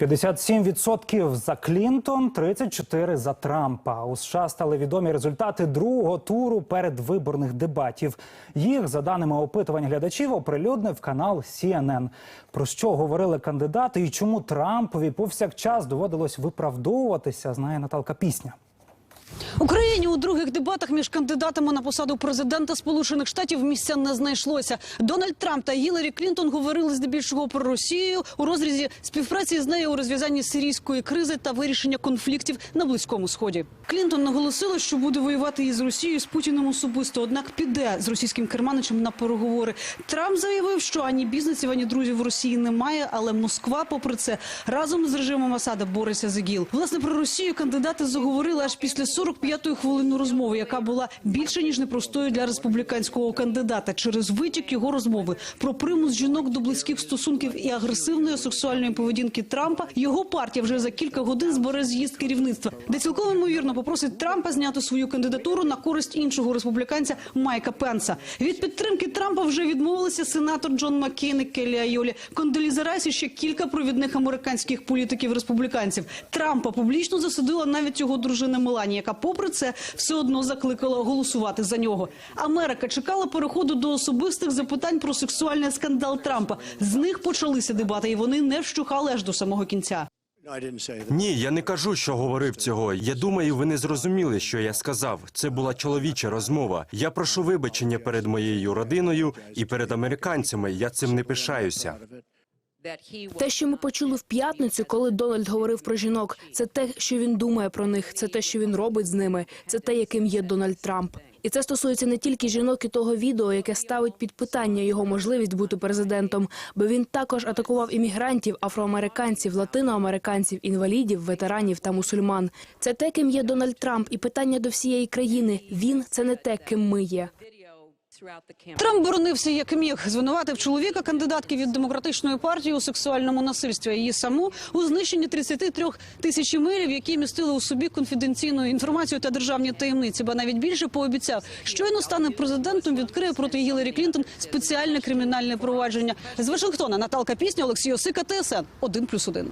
57% за Клінтон, 34% за Трампа. У США стали відомі результати другого туру передвиборних дебатів. Їх, за даними опитувань глядачів, оприлюднив канал CNN. Про що говорили кандидати і чому Трампові повсякчас доводилось виправдовуватися, знає Наталка Пісня. Україні у других дебатах між кандидатами на посаду президента Сполучених Штатів місця не знайшлося. Дональд Трамп та Гіларі Клінтон говорили здебільшого про Росію у розрізі співпраці з нею у розв'язанні сирійської кризи та вирішення конфліктів на близькому сході. Клінтон наголосила, що буде воювати із Росією з Путіним особисто, однак піде з російським керманичем на переговори. Трамп заявив, що ані бізнесів, ані друзів в Росії немає, але Москва, попри це, разом з режимом Асада бореться за ГІЛ. Власне про Росію кандидати заговорили аж після 45-ї хвилини розмови, яка була більше ніж непростою для республіканського кандидата через витік його розмови про примус жінок до близьких стосунків і агресивної сексуальної поведінки Трампа. Його партія вже за кілька годин збере з'їзд керівництва, де цілком ймовірно попросить Трампа зняти свою кандидатуру на користь іншого республіканця Майка Пенса. Від підтримки Трампа вже відмовилися сенатор Джон Маккейн і Келлі Айолі, Кондоліза Райс і ще кілька провідних американських політиків республіканців. Трампа публічно засудила навіть його дружина Меланія, яка, попри це, все одно закликала голосувати за нього. Америка чекала переходу до особистих запитань про сексуальний скандал Трампа. З них почалися дебати, і вони не вщухали аж до самого кінця. Ні, я не кажу, що говорив цього. Я думаю, ви не зрозуміли, що я сказав. Це була чоловіча розмова. Я прошу вибачення перед моєю родиною і перед американцями. Я цим не пишаюся. Те, що ми почули в п'ятницю, коли Дональд говорив про жінок, це те, що він думає про них, це те, що він робить з ними, це те, яким є Дональд Трамп. І це стосується не тільки жінок і того відео, яке ставить під питання його можливість бути президентом, бо він також атакував іммігрантів, афроамериканців, латиноамериканців, інвалідів, ветеранів та мусульман. Це те, ким є Дональд Трамп, і питання до всієї країни. Він це не те, ким ми є. Трамп боронився як міг, звинуватив чоловіка кандидатки від демократичної партії у сексуальному насильстві. Її саму у знищенні 33 тисяч імейлів, які містили у собі конфіденційну інформацію та державні таємниці. Ба навіть більше пообіцяв, щойно стане президентом, відкриє проти Гіларі Клінтон спеціальне кримінальне провадження з Вашингтона. Наталка Пісня, Олексій Осика, ТСН 1+,1.